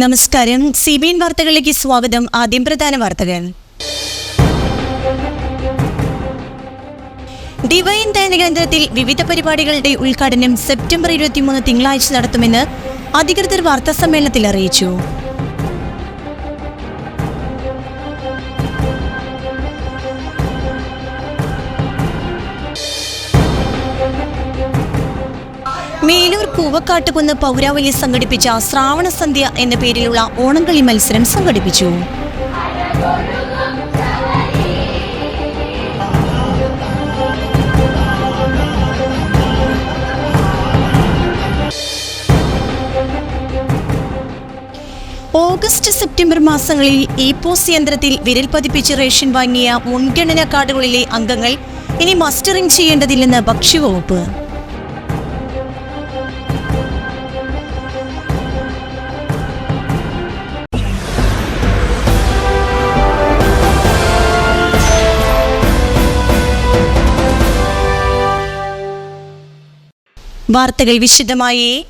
നമസ്കാരം. C B N വാർത്തകളിലേക്ക് സ്വാഗതം. ആദ്യം പ്രധാന വാർത്തകൾ. ഡിവൈൻ ധ്യാന കേന്ദ്രത്തിൽ വിവിധ പരിപാടികളുടെ ഉദ്ഘാടനം സെപ്റ്റംബർ ഇരുപത്തിമൂന്ന് തിങ്കളാഴ്ച നടത്തുമെന്ന് അധികൃതർ വാർത്താസമ്മേളനത്തിൽ അറിയിച്ചു. കൂവക്കാട്ടുകുന്ന് പൗരാവലി സംഘടിപ്പിച്ച ശ്രാവണ സന്ധ്യ എന്ന പേരിലുള്ള ഓണംകളി മത്സരം സംഘടിപ്പിച്ചു. ഓഗസ്റ്റ് സെപ്റ്റംബർ മാസങ്ങളിൽ ഇ പോസ് യന്ത്രത്തിൽ വിരൽ പതിപ്പിച്ച് റേഷൻ വാങ്ങിയ മുൻഗണനാ കാർഡുകളിലെ അംഗങ്ങൾ ഇനി മസ്റ്ററിംഗ് ചെയ്യേണ്ടതില്ലെന്ന് ഭക്ഷ്യവകുപ്പ്. വാർത്തകൾ വിശദമായി.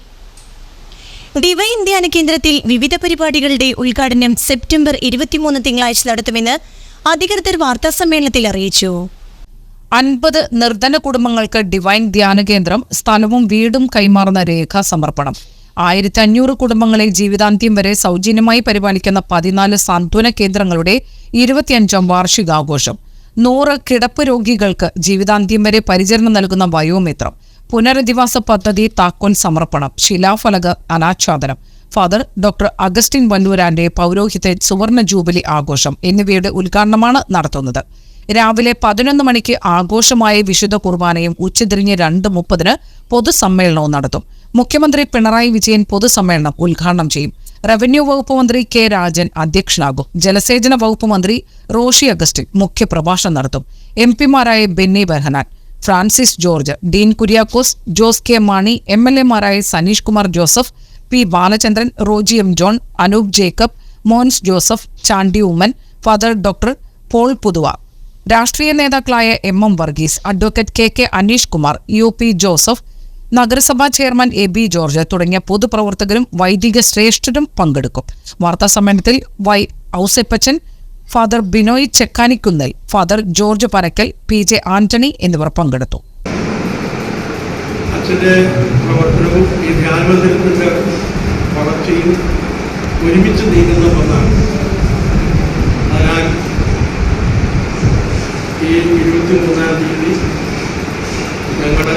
ഡിവൈൻ ധ്യാന കേന്ദ്രത്തിൽ വിവിധ പരിപാടികളുടെ ഉദ്ഘാടനം സെപ്റ്റംബർ ഇരുപത്തിമൂന്ന് തിങ്കളാഴ്ച നടത്തുമെന്ന് അധികൃതർ വാർത്താസമ്മേളനത്തിൽ അറിയിച്ചു. അൻപത് നിർധന കുടുംബങ്ങൾക്ക് ഡിവൈൻ ധ്യാന കേന്ദ്രം സ്ഥലവും വീടും കൈമാറുന്ന രേഖ സമർപ്പണം. ആയിരത്തി അഞ്ഞൂറ് കുടുംബങ്ങളെ ജീവിതാന്ത്യം വരെ സൗജന്യമായി പരിപാലിക്കുന്ന പതിനാല് സാന്ത്വന കേന്ദ്രങ്ങളുടെ ഇരുപത്തിയഞ്ചാം വാർഷികാഘോഷം. നൂറ് കിടപ്പ് രോഗികൾക്ക് ജീവിതാന്ത്യം വരെ പരിചരണം നൽകുന്ന വയോമിത്രം. പുനരധിവാസ പദ്ധതി താക്കോൽ സമർപ്പണം ശിലാഫലക അനാച്ഛാദനം. ഫാദർ ഡോക്ടർ അഗസ്റ്റിൻ വല്ലൂരാന്റെ പൗരോഹിത്യ സുവർണ ജൂബിലി ആഘോഷം എന്നിവയുടെ ഉദ്ഘാടനമാണ് നടത്തുന്നത്. രാവിലെ പതിനൊന്ന് മണിക്ക് ആഘോഷമായ വിശുദ്ധ കുർബാനയും ഉച്ചതിരിഞ്ഞ് രണ്ട് മുപ്പതിന് പൊതുസമ്മേളനവും നടത്തും. മുഖ്യമന്ത്രി പിണറായി വിജയൻ പൊതുസമ്മേളനം ഉദ്ഘാടനം ചെയ്യും. റവന്യൂ വകുപ്പ് മന്ത്രി കെ രാജൻ അധ്യക്ഷനാകും. ജലസേചന വകുപ്പ് മന്ത്രി റോഷി അഗസ്റ്റിൻ മുഖ്യപ്രഭാഷണം നടത്തും. M പിമാരായ Benny Behanan Francis George Dean Kuriakose Jose K Mani M L എമാരായ Saneesh Kumar Joseph P Balachandran Roji M John Anoop Jacob Mons Joseph Chandy Oommen father doctor Paul Puthuva. രാഷ്ട്രീയ നേതാക്കളായ M M Varghese advocate K K Aneesh Kumar U P Joseph നഗരസഭാ chairman A B George തുടങ്ങിയ പൊതുപ്രവർത്തകരും വൈദിക ശ്രേഷ്ഠരും പങ്കെടുക്കും. വാർത്താസമ്മേളനത്തിൽ Y Ouseppachan father Binoy Chekkanikunnel father George Parakkal P J Antony എന്നിവർ പങ്കെടുത്തു. അച്ഛന്റെ പ്രവർത്തനവും ഈ ധ്യാനമന്ദിരത്തിന്റെ വളർച്ചയും ഒരുമിച്ച് നീങ്ങുന്ന ഒന്നാണ്. അതിനാൽ ഈ ഇരുപത്തി മൂന്നാം തീയതി ഞങ്ങൾ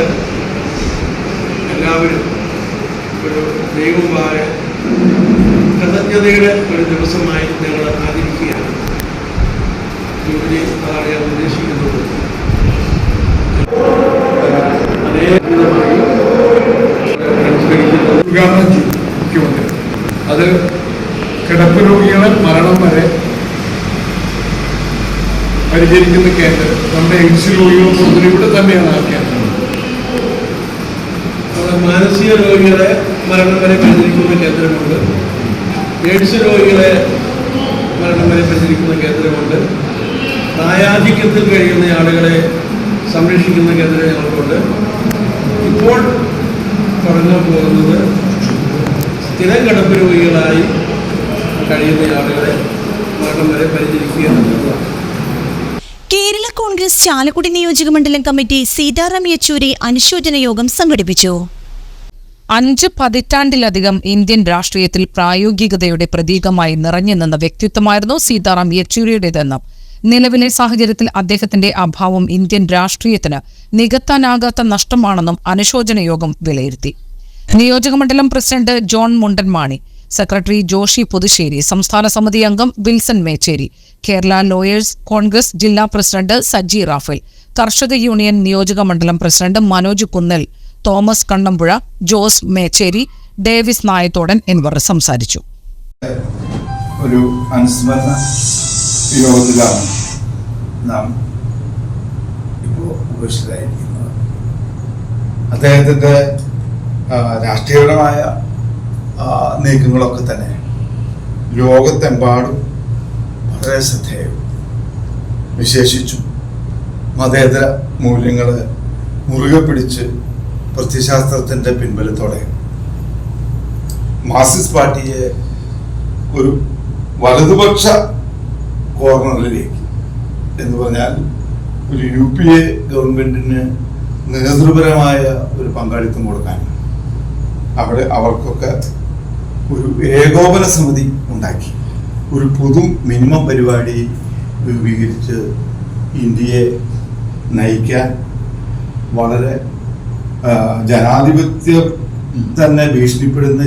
എല്ലാവരും ഒരു ദൈവമായ കൃതജ്ഞതയുടെ ഒരു ദിവസമായി ഞങ്ങൾ ആചരിക്കുകയാണ്. അത് കിടപ്പ് രോഗികളെ മരണം വരെ പരിചരിക്കുന്ന കേന്ദ്രം നമ്മുടെ എയ്ഡ്സ് രോഗികൾ ഇവിടെ തന്നെയാണ് ആ കേന്ദ്രം മാനസിക രോഗികളെ മരണം വരെ പരിചരിക്കുന്ന കേന്ദ്രമുണ്ട് എയ്ഡ്സ് രോഗികളെ മരണം വരെ പരിചരിക്കുന്ന കേന്ദ്രമുണ്ട്. പ്രായാധിക്യത്തിൽ കഴിയുന്ന ആളുകളെ സംരക്ഷിക്കുന്ന കേന്ദ്രം ഞങ്ങൾക്കുണ്ട്. ഇപ്പോൾ തുടങ്ങാൻ പോകുന്നത് സ്ഥിരം കിടപ്പ് രോഗികളായി കഴിയുന്ന ആളുകളെ മരണം വരെ പരിചരിക്കുക എന്നുള്ളതാണ് കേരള കോൺഗ്രസ് ചാലക്കുടി നിയോജക മണ്ഡലം കമ്മിറ്റി സീതാറാം യെച്ചൂരി അനുശോചന യോഗം സംഘടിപ്പിച്ചു. അഞ്ച് പതിറ്റാണ്ടിലധികം ഇന്ത്യൻ രാഷ്ട്രീയത്തിൽ പ്രായോഗികതയുടെ പ്രതീകമായി നിറഞ്ഞു നിന്ന വ്യക്തിത്വമായിരുന്നു സീതാറാം യെച്ചൂരിയുടേതെന്നും നിലവിലെ സാഹചര്യത്തിൽ അദ്ദേഹത്തിന്റെ അഭാവം ഇന്ത്യൻ രാഷ്ട്രീയത്തിന് നികത്താനാകാത്ത നഷ്ടമാണെന്നും അനുശോചന യോഗം വിലയിരുത്തി. നിയോജകമണ്ഡലം president John Mundan Mani secretary Joshi Puthussery സംസ്ഥാന സമിതി അംഗം വിൽസൺ മേച്ചേരി കേരള ലോയേഴ്സ് കോൺഗ്രസ് ജില്ലാ പ്രസിഡന്റ് സജി റാഫേൽ കർഷക യൂണിയൻ നിയോജക മണ്ഡലം president Manoj Kunnal Thomas Kannampuzha Jose Mecheri Davis Nayathodan എന്നിവർ സംസാരിച്ചു. ഒരു യോഗത്തിലാണ് നാം ഇപ്പോൾ ഉപേക്ഷിതരായിരിക്കുന്നത് അദ്ദേഹത്തിന്റെ രാഷ്ട്രീയപരമായ നീക്കങ്ങളൊക്കെ തന്നെ ലോകത്തെമ്പാടും വളരെ ശ്രദ്ധേയവും വിശേഷിച്ചും മതേതര മൂല്യങ്ങൾ മുറുകെ പിടിച്ച് പ്രത്യശാസ്ത്രത്തിന്റെ പിൻബലത്തോടെ മാർക്സിസ്റ്റ് പാർട്ടിയെ ഒരു വലതുപക്ഷ കോർണറിലേക്ക് എന്ന് പറഞ്ഞാൽ ഒരു യു പി എ ഗവൺമെന്റിന് നേതൃപരമായ ഒരു പങ്കാളിത്തം കൊടുക്കാൻ അവിടെ അവർക്കൊക്കെ ഒരു ഏകോപന സമിതി ഉണ്ടാക്കി. ഒരു പൊതു മിനിമം പരിപാടി രൂപീകരിച്ച് ഇന്ത്യയെ നയിക്കാൻ വളരെ ജനാധിപത്യം തന്നെ ഭീഷണിപ്പെടുന്ന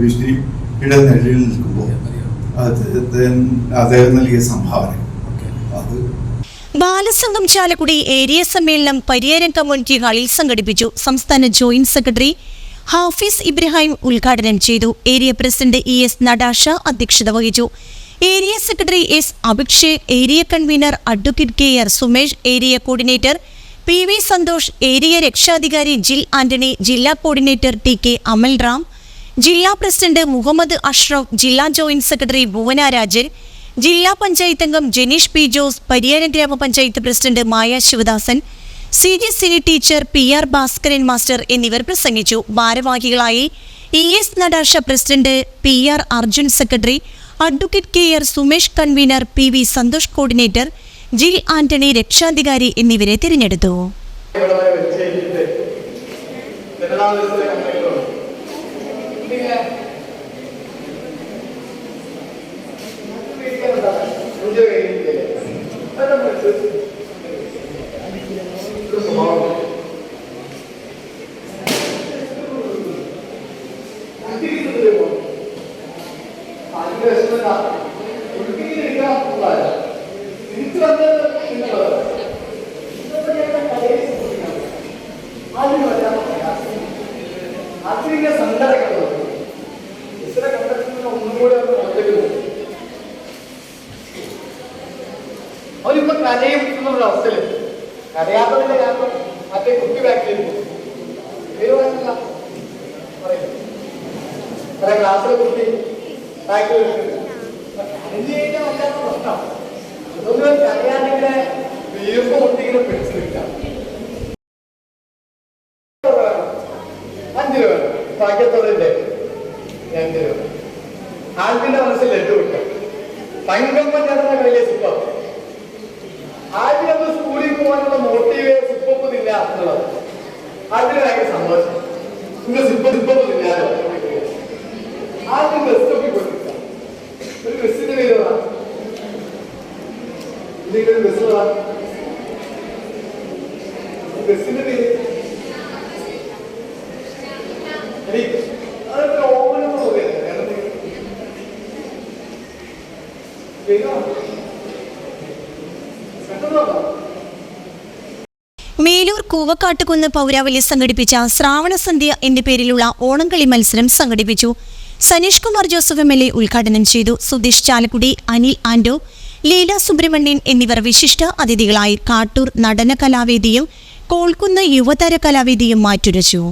ഭീഷണിയുടെ നിലയിൽ നിൽക്കുമ്പോൾ അദ്ദേഹം നൽകിയ സംഭാവന. അത് ബാലസംഘം ചാലക്കുടി ഏരിയ സമ്മേളനം പരിയാരം കമ്മ്യൂണിറ്റി ഹാളിൽ സംഘടിപ്പിച്ചു. സംസ്ഥാന ജോയിന്റ് സെക്രട്ടറി ഹാഫിസ് ഇബ്രാഹിം ഉദ്ഘാടനം ചെയ്തു. Area president E S Natasha അധ്യക്ഷത വഹിച്ചു. Area secretary S Abhishek area convener advocate K R Sumesh area coordinator P V Santhosh area രക്ഷാധികാരി ജിൽ ആന്റണി ജില്ലാ കോർഡിനേറ്റർ ടി കെ അമൽറാം ജില്ലാ പ്രസിഡന്റ് മുഹമ്മദ് അഷ്റഫ് ജില്ലാ ജോയിന്റ് സെക്രട്ടറി ഭുവന രാജൻ ജില്ലാ പഞ്ചായത്ത് അംഗം ജനീഷ് പി ജോസ് പരിയാരം ഗ്രാമപഞ്ചായത്ത് president Maya Sivadasan C G Sini teacher P R Bhaskaran master എന്നിവർ പ്രസംഗിച്ചു. ഭാരവാഹികളായി E S Natasha president P R Arjun secretary advocate K R Sumesh convener P V Santhosh coordinator Jil Antony രക്ഷാധികാരി എന്നിവരെ തിരഞ്ഞെടുത്തു. അതിന്റെ വിഷമല്ല ഉടുപ്പിക്കാൻ തിരിച്ചു വന്നത് അവരിപ്പോ കരയും എന്നുള്ള അവസ്ഥയിൽ. കരയാത്തതിന്റെ കാരണം മറ്റേ കുട്ടി ബാക്കിൽ തീരുമാനമില്ല പറയും. ക്ലാസ്സിലെ കുട്ടി ബാക്കിൽ കരഞ്ഞു കഴിഞ്ഞാൽ പ്രശ്നം അതൊന്നും കരയാണെങ്കിൽ വീർപ്പ് മുട്ടിങ്ങനെ പിടിച്ചു നിൽക്കാം. മേലൂർ കൂവക്കാട്ടുകുന്ന് പൗരാവലി സംഘടിപ്പിച്ച ശ്രാവണസന്ധ്യ എന്ന പേരിലുള്ള ഓണംകളി മത്സരം സംഘടിപ്പിച്ചു. Saneesh Kumar Joseph M L A ഉദ്ഘാടനം ചെയ്തു. സുധീഷ് ചാലക്കുടി അനിൽ ആൻഡോ ലീല സുബ്രഹ്മണ്യൻ എന്നിവർ വിശിഷ്ട അതിഥികളായി കാട്ടൂർ നടന കലാവേദിയും കോൾക്കുന്ന് യുവതര കലാവേദിയും മാറ്റുരച്ചു.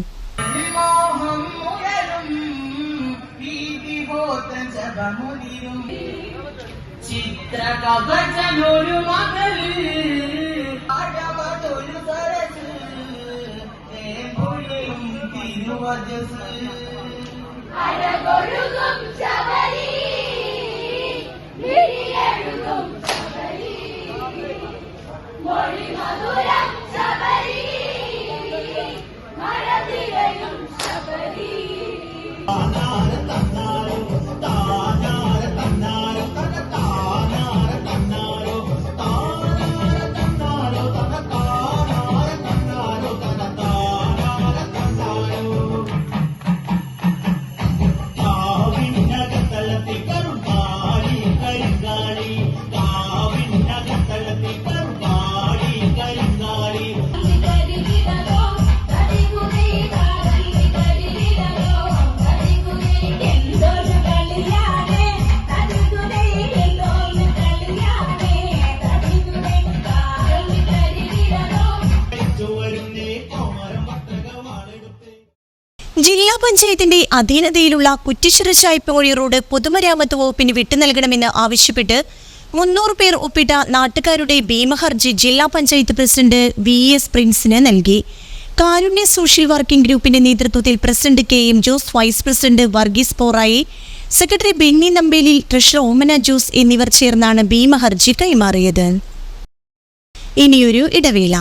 ചിത്രകവചനൊരു മകൾ അഴവതൊരു സരസ് തേമ്പൊഴിയും തിരുവജസ് അഴകൊഴുകും ശബരി വിഴിയെഴുതും ശബരി മൊഴി മധുരം ജില്ലാ പഞ്ചായത്തിന്റെ അധീനതയിലുള്ള കുറ്റിശ്ശിറ ചായപ്പുഴി റോഡ് പൊതുമരാമത്ത് വകുപ്പിന് വിട്ടു നൽകണമെന്ന് ആവശ്യപ്പെട്ട് മുന്നൂറ് പേർ ഒപ്പിട്ട നാട്ടുകാരുടെ ഭീമഹർജി ജില്ലാ പഞ്ചായത്ത് പ്രസിഡന്റ് വി എസ് പ്രിൻസിന് നൽകി. കാരുണ്യ സോഷ്യൽ വർക്കിംഗ് ഗ്രൂപ്പിന്റെ നേതൃത്വത്തിൽ president K M Jose vice president Varghese Porayi secretary Benny Nambeli treasurer Omana Jose എന്നിവർ ചേർന്നാണ് ഭീമ ഹർജി കൈമാറിയത്. ഇനിയൊരു ഇടവേള.